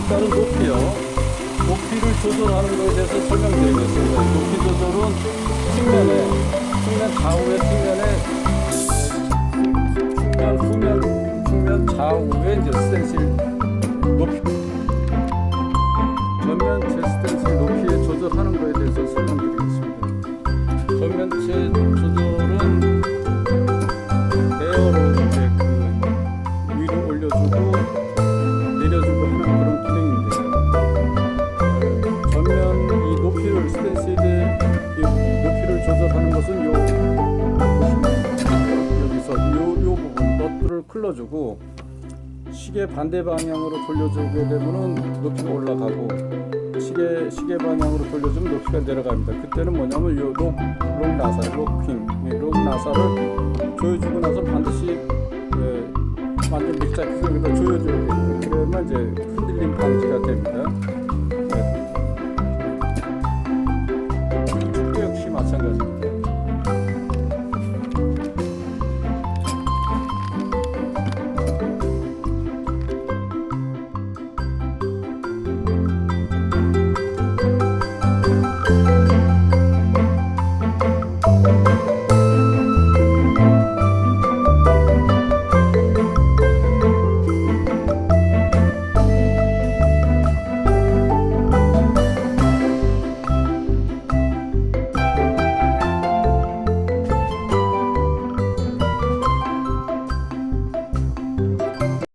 일단은 높이요. 높이를 조절하는 것에 대해서 설명드리겠습니다. 높이 조절은 측면에, 측면 좌우의 측면에 측면 후면 측면 좌우에 이제 스텐실 높이 전면체 스텐실 높이에 조절하는 것에 대해서 설명드리겠습니다. 전면체 조절은 에어로 이제 그 위로 올려주고 클러주고 시계 반대 방향으로 돌려주게 되면은 높이가 올라가고 시계 시계 방향으로 돌려주면 높이가 내려갑니다. 그때는 뭐냐면 요록 록 나사, 록킹, 이록 나사를 조여주고 나서 반드시 예, 완전 밀착해서 여기다 조여줘야 돼요. 그래야만 이제 흔들림 방지가 됩니다. 네. 축구 역시 마찬가지입니다.